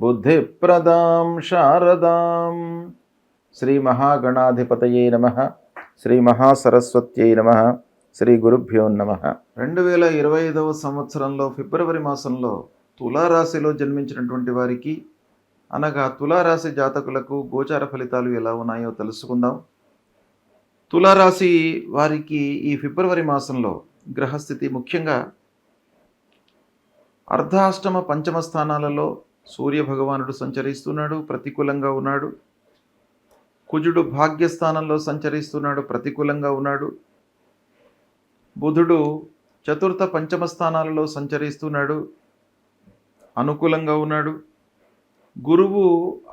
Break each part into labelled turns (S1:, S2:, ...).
S1: బుద్ధిప్రదాం శారదాం. శ్రీ మహాగణాధిపతయే నమ. శ్రీ మహాసరస్వత్యై నమ. శ్రీ గురుభ్యో నమ. రెండు వేల ఇరవై ఐదవ సంవత్సరంలో ఫిబ్రవరి మాసంలో తులారాశిలో జన్మించినటువంటి వారికి అనగా తులారాశి జాతకులకు గోచార ఫలితాలు ఎలా ఉన్నాయో తెలుసుకుందాం. తులారాశి వారికి ఈ ఫిబ్రవరి మాసంలో గ్రహస్థితి ముఖ్యంగా అర్ధాష్టమ పంచమ స్థానాలలో సూర్య భగవానుడు సంచరిస్తున్నాడు ప్రతికూలంగా ఉన్నాడు. కుజుడు భాగ్యస్థానంలో సంచరిస్తున్నాడు ప్రతికూలంగా ఉన్నాడు. బుధుడు చతుర్థ పంచమ స్థానాలలో సంచరిస్తున్నాడు అనుకూలంగా ఉన్నాడు. గురువు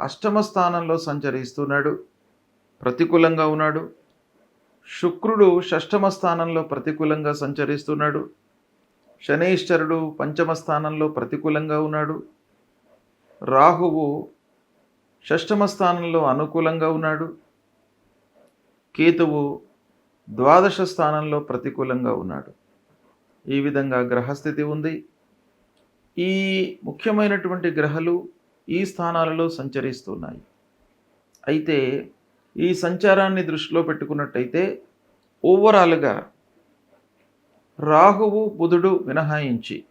S1: అష్టమ స్థానంలో సంచరిస్తున్నాడు ప్రతికూలంగా ఉన్నాడు. శుక్రుడు షష్టమ స్థానంలో ప్రతికూలంగా సంచరిస్తున్నాడు. శనైశ్వరుడు పంచమ స్థానంలో ప్రతికూలంగా ఉన్నాడు. రాహువు షష్టమ స్థానంలో అనుకూలంగా ఉన్నాడు. కేతువు ద్వాదశ స్థానంలో ప్రతికూలంగా ఉన్నాడు. ఈ విధంగా గ్రహస్థితి ఉంది. ఈ ముఖ్యమైనటువంటి గ్రహాలు ఈ స్థానాలలో సంచరిస్తున్నాయి. అయితే ఈ సంచారాన్ని దృష్టిలో పెట్టుకున్నట్టయితే ఓవరాల్గా రాహువు బుధుడు మినహాయించి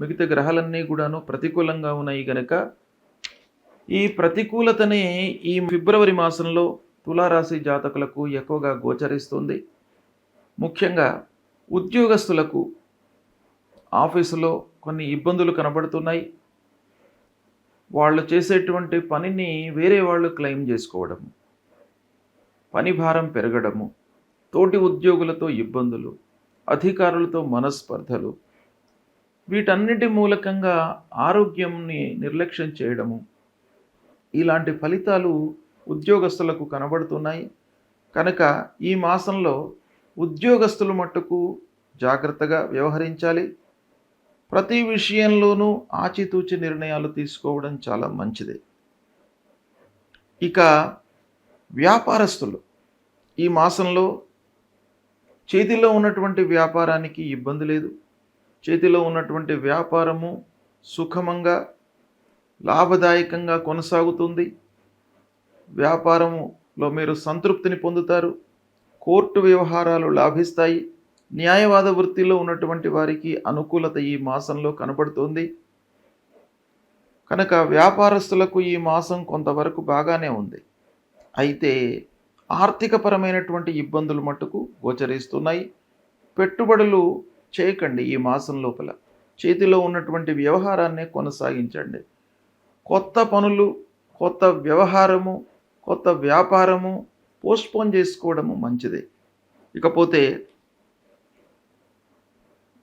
S1: మిగతా గ్రహాలన్నీ కూడాను ప్రతికూలంగా ఉన్నాయి కనుక ఈ ప్రతికూలతని ఈ ఫిబ్రవరి మాసంలో తులారాశి జాతకులకు ఎక్కువగా గోచరిస్తుంది. ముఖ్యంగా ఉద్యోగస్తులకు ఆఫీసులో కొన్ని ఇబ్బందులు కనబడుతున్నాయి. వాళ్ళు చేసేటువంటి పనిని వేరే వాళ్ళు క్లెయిమ్ చేసుకోవడం పని భారం పెరగడము తోటి ఉద్యోగులతో ఇబ్బందులు అధికారులతో మనస్పర్ధలు వీటన్నిటి మూలకంగా ఆరోగ్యంని నిర్లక్ష్యం చేయడము ఇలాంటి ఫలితాలు ఉద్యోగస్తులకు కనబడుతున్నాయి. కనుక ఈ మాసంలో ఉద్యోగస్తులు మట్టుకు జాగ్రత్తగా వ్యవహరించాలి. ప్రతి విషయంలోనూ ఆచితూచి నిర్ణయాలు తీసుకోవడం చాలా మంచిది. ఇక వ్యాపారస్తులు ఈ మాసంలో చేతిలో ఉన్నటువంటి వ్యాపారానికి ఇబ్బంది లేదు. చేతిలో ఉన్నటువంటి వ్యాపారము సుఖమంగా లాభదాయకంగా కొనసాగుతుంది. వ్యాపారములో మీరు సంతృప్తిని పొందుతారు. కోర్టు వ్యవహారాలు లాభిస్తాయి. న్యాయవాద వృత్తిలో ఉన్నటువంటి వారికి అనుకూలత ఈ మాసంలో కనబడుతుంది కనుక వ్యాపారస్తులకు ఈ మాసం కొంతవరకు బాగానే ఉంది. అయితే ఆర్థికపరమైనటువంటి ఇబ్బందులు మట్టుకు గోచరిస్తున్నాయి. పెట్టుబడులు చేయకండి ఈ మాసం లోపల. చేతిలో ఉన్నటువంటి వ్యవహారాన్నే కొనసాగించండి. కొత్త పనులు కొత్త వ్యవహారము కొత్త వ్యాపారము పోస్ట్పోన్ చేసుకోవడము మంచిది. ఇకపోతే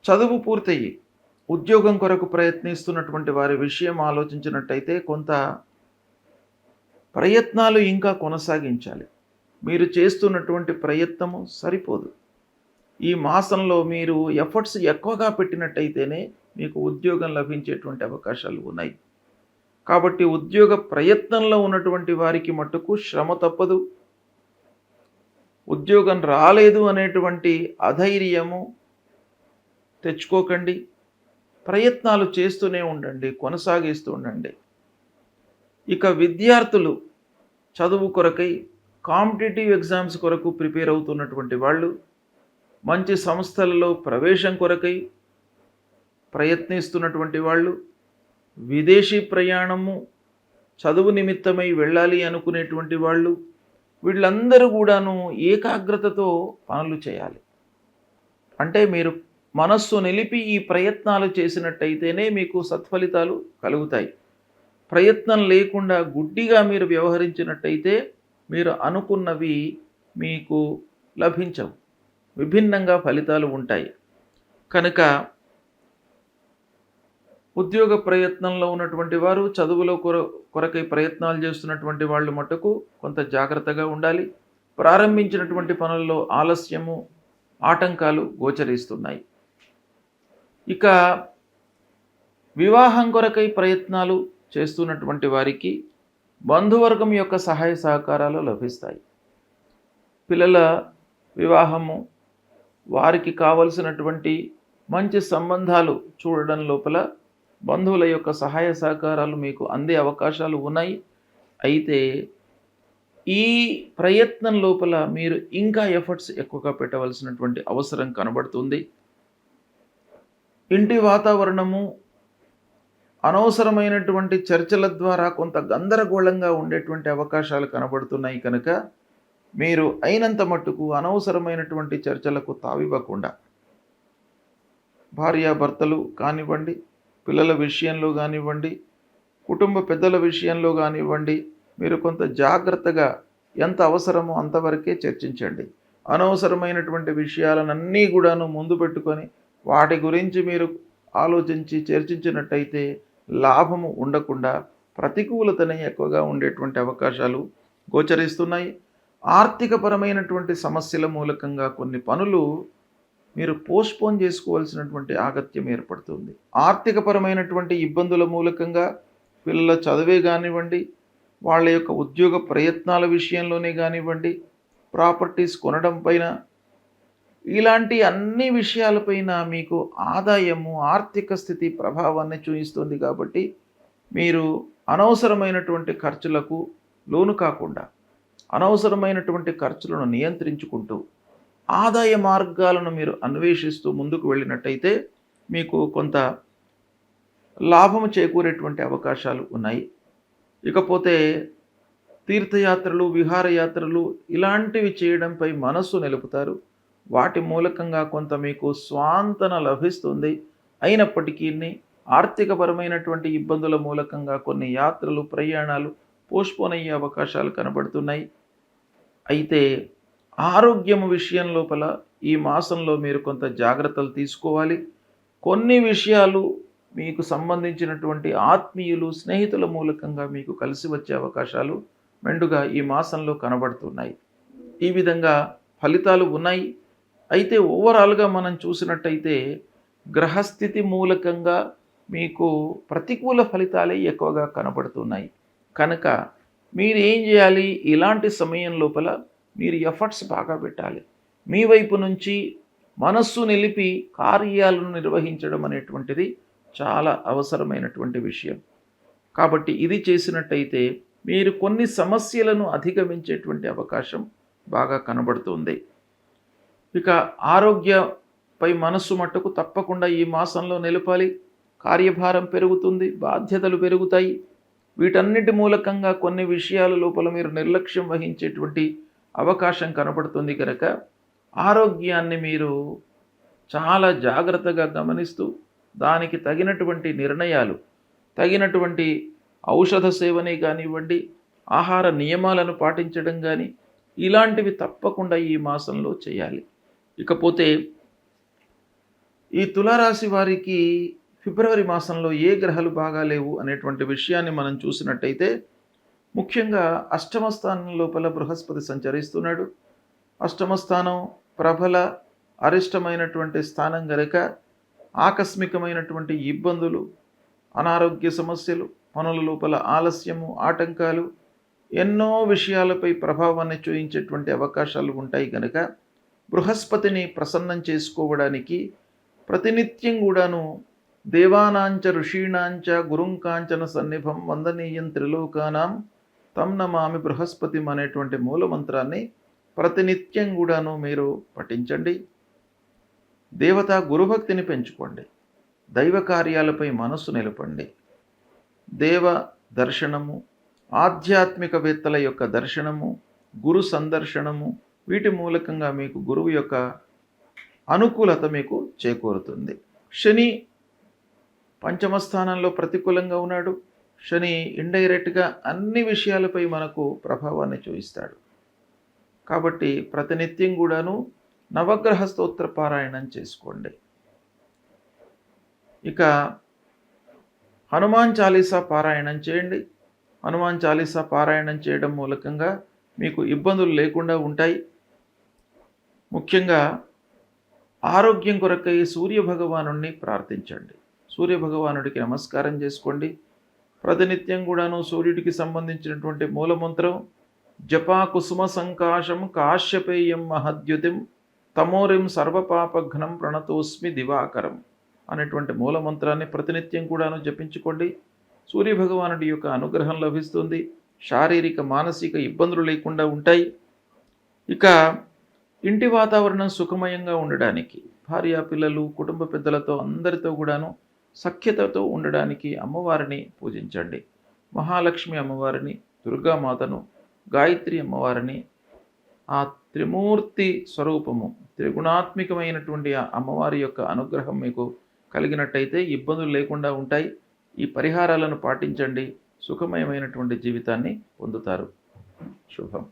S1: చదువు పూర్తయి ఉద్యోగం కొరకు ప్రయత్నిస్తున్నటువంటి వారి విషయం ఆలోచించినట్టయితే కొంత ప్రయత్నాలు ఇంకా కొనసాగించాలి. మీరు చేస్తున్నటువంటి ప్రయత్నము సరిపోదు. ఈ మాసంలో మీరు ఎఫర్ట్స్ ఎక్కువగా పెట్టినట్టయితేనే మీకు ఉద్యోగం లభించేటువంటి అవకాశాలు ఉన్నాయి. కాబట్టి ఉద్యోగ ప్రయత్నంలో ఉన్నటువంటి వారికి మట్టుకు శ్రమ తప్పదు. ఉద్యోగం రాలేదు అనేటువంటి అధైర్యము తెచ్చుకోకండి. ప్రయత్నాలు చేస్తూనే ఉండండి కొనసాగిస్తూ ఉండండి. ఇక విద్యార్థులు చదువు కొరకై కాంపిటేటివ్ ఎగ్జామ్స్ కొరకు ప్రిపేర్ అవుతున్నటువంటి వాళ్ళు మంచి సంస్థలలో ప్రవేశం కొరకై ప్రయత్నిస్తున్నటువంటి వాళ్ళు విదేశీ ప్రయాణము చదువు నిమిత్తమై వెళ్ళాలి అనుకునేటువంటి వాళ్ళు వీళ్ళందరూ కూడాను ఏకాగ్రతతో పనులు చేయాలి. అంటే మీరు మనస్సు నిలిపి ఈ ప్రయత్నాలు చేసినట్టయితేనే మీకు సత్ఫలితాలు కలుగుతాయి. ప్రయత్నం లేకుండా గుడ్డిగా మీరు వ్యవహరించినట్టయితే మీరు అనుకున్నవి మీకు లభించవు. విభిన్నంగా ఫలితాలు ఉంటాయి. కనుక ఉద్యోగ ప్రయత్నంలో ఉన్నటువంటి వారు చదువులో కొర కొరకై ప్రయత్నాలు చేస్తున్నటువంటి వాళ్ళు మటుకు కొంత జాగ్రత్తగా ఉండాలి. ప్రారంభించినటువంటి పనుల్లో ఆలస్యము ఆటంకాలు గోచరిస్తున్నాయి. ఇక వివాహం కొరకై ప్రయత్నాలు చేస్తున్నటువంటి వారికి బంధువర్గం యొక్క సహాయ సహకారాలు లభిస్తాయి. పిల్లల వివాహము వారికి కావలసినటువంటి మంచి సంబంధాలు చూడడం లోపల బంధువుల యొక్క సహాయ సహకారాలు మీకు అందే అవకాశాలు ఉన్నాయి. అయితే ఈ ప్రయత్నం లోపల మీరు ఇంకా ఎఫర్ట్స్ ఎక్కువగా పెట్టవలసినటువంటి అవసరం కనబడుతుంది. ఇంటి వాతావరణము అనవసరమైనటువంటి చర్చల ద్వారా కొంత గందరగోళంగా ఉండేటువంటి అవకాశాలు కనబడుతున్నాయి కనుక మీరు అయినంత మట్టుకు అనవసరమైనటువంటి చర్చలకు తావివ్వకుండా భార్యాభర్తలు కానివ్వండి పిల్లల విషయంలో కానివ్వండి కుటుంబ పెద్దల విషయంలో కానివ్వండి మీరు కొంత జాగ్రత్తగా ఎంత అవసరమో అంతవరకే చర్చించండి. అనవసరమైనటువంటి విషయాలనన్నీ కూడాను ముందు పెట్టుకొని వాటి గురించి మీరు ఆలోచించి చర్చించినట్టయితే లాభము ఉండకుండా ప్రతికూలతనే ఎక్కువగా ఉండేటువంటి అవకాశాలు గోచరిస్తున్నాయి. ఆర్థికపరమైనటువంటి సమస్యల మూలకంగా కొన్ని పనులు మీరు పోస్ట్పోన్ చేసుకోవాల్సినటువంటి ఆగత్యం ఏర్పడుతుంది. ఆర్థికపరమైనటువంటి ఇబ్బందుల మూలకంగా పిల్లల చదివే కానివ్వండి వాళ్ళ యొక్క ఉద్యోగ ప్రయత్నాల విషయంలోనే కానివ్వండి ప్రాపర్టీస్ కొనడం పైన ఇలాంటి అన్ని విషయాలపైన మీకు ఆదాయము ఆర్థిక స్థితి ప్రభావాన్ని చూపిస్తుంది కాబట్టి మీరు అనవసరమైనటువంటి ఖర్చులకు లోను కాకుండా అనవసరమైనటువంటి ఖర్చులను నియంత్రించుకుంటూ ఆదాయ మార్గాలను మీరు అన్వేషిస్తూ ముందుకు వెళ్ళినట్టయితే మీకు కొంత లాభము చేకూరేటువంటి అవకాశాలు ఉన్నాయి. ఇకపోతే తీర్థయాత్రలు విహారయాత్రలు ఇలాంటివి చేయడంపై మనస్సు నిలుపుతారు. వాటి మూలకంగా కొంత మీకు స్వాంతన లభిస్తుంది. అయినప్పటికీ ఆర్థికపరమైనటువంటి ఇబ్బందుల మూలకంగా కొన్ని యాత్రలు ప్రయాణాలు పోస్ట్పోన్ అయ్యే అవకాశాలు కనబడుతున్నాయి. అయితే ఆరోగ్యము విషయం లోపల ఈ మాసంలో మీరు కొంత జాగ్రత్తలు తీసుకోవాలి. కొన్ని విషయాలు మీకు సంబంధించినటువంటి ఆత్మీయులు స్నేహితుల మూలకంగా మీకు కలిసి వచ్చే అవకాశాలు మెండుగా ఈ మాసంలో కనబడుతున్నాయి. ఈ విధంగా ఫలితాలు ఉన్నాయి. అయితే ఓవరాల్గా మనం చూసినట్టయితే గ్రహస్థితి మూలకంగా మీకు ప్రతికూల ఫలితాలే ఎక్కువగా కనబడుతున్నాయి. కనుక మీరు ఏం చేయాలి? ఇలాంటి సమయం లోపల మీరు ఎఫర్ట్స్ బాగా పెట్టాలి. మీ వైపు నుంచి మనస్సు నిలిపి కార్యాలను నిర్వహించడం అనేటువంటిది చాలా అవసరమైనటువంటి విషయం. కాబట్టి ఇది చేసినట్టయితే మీరు కొన్ని సమస్యలను అధిగమించేటువంటి అవకాశం బాగా కనబడుతుంది. ఇక ఆరోగ్యపై మనస్సు మట్టుకు తప్పకుండా ఈ మాసంలో నిలపాలి. కార్యభారం పెరుగుతుంది బాధ్యతలు పెరుగుతాయి. వీటన్నిటి మూలకంగా కొన్ని విషయాల లోపల మీరు నిర్లక్ష్యం వహించేటువంటి అవకాశం కనపడుతుంది కనుక ఆరోగ్యాన్ని మీరు చాలా జాగ్రత్తగా గమనిస్తూ దానికి తగినటువంటి నిర్ణయాలు తగినటువంటి ఔషధ సేవనే కానివ్వండి ఆహార నియమాలను పాటించడం కానీ ఇలాంటివి తప్పకుండా ఈ మాసంలో చేయాలి. ఇకపోతే ఈ తులారాశి వారికి ఫిబ్రవరి మాసంలో ఏ గ్రహాలు బాగా లేవు అనేటువంటి విషయాన్ని మనం చూసినట్టయితే ముఖ్యంగా అష్టమ స్థానం లోపల బృహస్పతి సంచరిస్తున్నాడు. అష్టమ స్థానం ప్రబల అరిష్టమైనటువంటి స్థానం గనక ఆకస్మికమైనటువంటి ఇబ్బందులు అనారోగ్య సమస్యలు పనుల లోపల ఆలస్యము ఆటంకాలు ఎన్నో విషయాలపై ప్రభావాన్ని చూపించేటువంటి అవకాశాలు ఉంటాయి కనుక బృహస్పతిని ప్రసన్నం చేసుకోవడానికి ప్రతినిత్యం కూడాను దేవానాంచ ఋషీణాంచ గురుంకాంచన సన్నిభం వందనీయం త్రిలోకానాం తం నమామి బృహస్పతి అనేటువంటి మూలమంత్రాన్ని ప్రతినిత్యం కూడాను మీరు పఠించండి. దేవత గురుభక్తిని పెంచుకోండి. దైవ కార్యాలపై మనస్సు నిలపండి. దేవ దర్శనము ఆధ్యాత్మికవేత్తల యొక్క దర్శనము గురు సందర్శనము వీటి మూలకంగా మీకు గురువు యొక్క అనుకూలత మీకు చేకూరుతుంది. శని పంచమ స్థానంలో ప్రతికూలంగా ఉన్నాడు. శని ఇండైరెక్ట్గా అన్ని విషయాలపై మనకు ప్రభావాన్ని చూపిస్తాడు కాబట్టి ప్రతినిత్యం కూడాను నవగ్రహ స్తోత్ర పారాయణం చేసుకోండి. ఇక హనుమాన్ చాలీసా పారాయణం చేయండి. హనుమాన్ చాలీసా పారాయణం చేయడం మూలకంగా మీకు ఇబ్బందులు లేకుండా ఉంటాయి. ముఖ్యంగా ఆరోగ్యం కొరకై సూర్య ప్రార్థించండి. సూర్య భగవానుడికి నమస్కారం చేసుకోండి. ప్రతినిత్యం కూడాను సూర్యుడికి సంబంధించినటువంటి మూలమంత్రం జపా కుసుమ సంకాశం కాశ్యపేయం మహద్యుతిం తమోరిం సర్వపాపఘ్నం ప్రణతోస్మి దివాకరం అనేటువంటి మూలమంత్రాన్ని ప్రతినిత్యం కూడాను జపించుకోండి. సూర్యభగవానుడి యొక్క అనుగ్రహం లభిస్తుంది. శారీరక మానసిక ఇబ్బందులు లేకుండా ఉంటాయి. ఇక ఇంటి వాతావరణం సుఖమయంగా ఉండడానికి భార్య పిల్లలు కుటుంబ పెద్దలతో అందరితో కూడాను సఖ్యతతో ఉండడానికి అమ్మవారిని పూజించండి. మహాలక్ష్మి అమ్మవారిని దుర్గామాతను గాయత్రి అమ్మవారిని ఆ త్రిమూర్తి స్వరూపము త్రిగుణాత్మికమైనటువంటి ఆ అమ్మవారి యొక్క అనుగ్రహం మీకు కలిగినట్టయితే ఇబ్బందులు లేకుండా ఉంటాయి. ఈ పరిహారాలను పాటించండి. సుఖమయమైనటువంటి జీవితాన్ని పొందుతారు. శుభం.